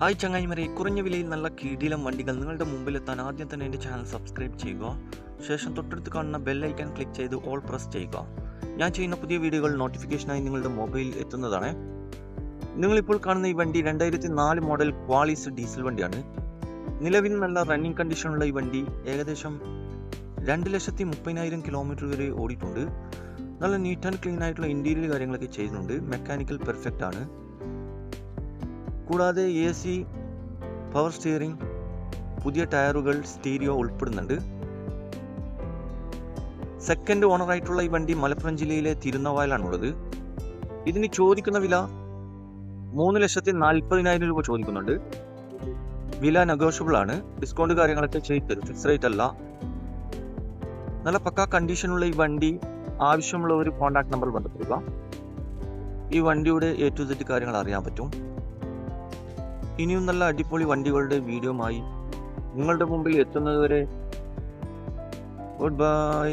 Hi ചങ്ങായിമരെ. കുറഞ്ഞ വിലയിൽ നല്ല കിടിലം വണ്ടികൾ നിങ്ങളുടെ മുമ്പിലെത്താൻ ആദ്യം തന്നെ എന്റെ ചാനൽ സബ്സ്ക്രൈബ് ചെയ്യുക. ശേഷം തൊട്ടടുത്ത് കാണുന്ന ബെൽ ഐക്കൺ ക്ലിക്ക് ചെയ്ത് ഓൾ പ്രസ് ചെയ്യുക. ഞാൻ ചെയ്യുന്ന പുതിയ വീഡിയോകൾ നോട്ടിഫിക്കേഷനായി നിങ്ങളുടെ മൊബൈലിൽ എത്തുന്നതാണ്. നിങ്ങളിപ്പോൾ കാണുന്ന ഈ വണ്ടി രണ്ടായിരത്തി നാല് മോഡൽ ക്വാളിസ് ഡീസൽ വണ്ടിയാണ്. നിലവിൽ നല്ല റണ്ണിങ് കണ്ടീഷനുള്ള ഈ വണ്ടി ഏകദേശം രണ്ട് ലക്ഷത്തി മുപ്പതിനായിരം കിലോമീറ്റർ വരെ ഓടിയിട്ടുണ്ട്. നല്ല നീറ്റ് ആൻഡ് ക്ലീൻ ആയിട്ടുള്ള ഇന്റീരിയർ കാര്യങ്ങളൊക്കെ ചെയ്യുന്നുണ്ട് മെക്കാനിക്കൽ പെർഫെക്റ്റ് ആണ്. കൂടാതെ എ സി പവർ സ്റ്റിയറിംഗ് പുതിയ ടയറുകൾ സ്റ്റീരിയോ ഉൾപ്പെടുന്നുണ്ട്. സെക്കൻഡ് ഓണറായിട്ടുള്ള ഈ വണ്ടി മലപ്പുറം ജില്ലയിലെ തിരുനവായിലാണുള്ളത്. ഇതിന് ചോദിക്കുന്ന വില മൂന്ന് ലക്ഷത്തി നാൽപ്പതിനായിരം രൂപ ചോദിക്കുന്നുണ്ട്. വില നെഗോഷ്യബിൾ ആണ്. ഡിസ്കൗണ്ട് കാര്യങ്ങളൊക്കെ ചെയ്തത് ഫിക്സ് റേറ്റ് അല്ല. നല്ല പക്കാ കണ്ടീഷനുള്ള ഈ വണ്ടി ആവശ്യമുള്ള ഒരു കോൺടാക്ട് നമ്പർ ബന്ധപ്പെടുക ഈ വണ്ടിയുടെ എ ടു സെറ്റ് കാര്യങ്ങൾ അറിയാൻ പറ്റും. ഇനിയും നല്ല അടിപൊളി വണ്ടികളുടെ വീഡിയോ ആയി നിങ്ങളുടെ മുമ്പിൽ എത്തുന്നതുവരെ ഗുഡ് ബൈ.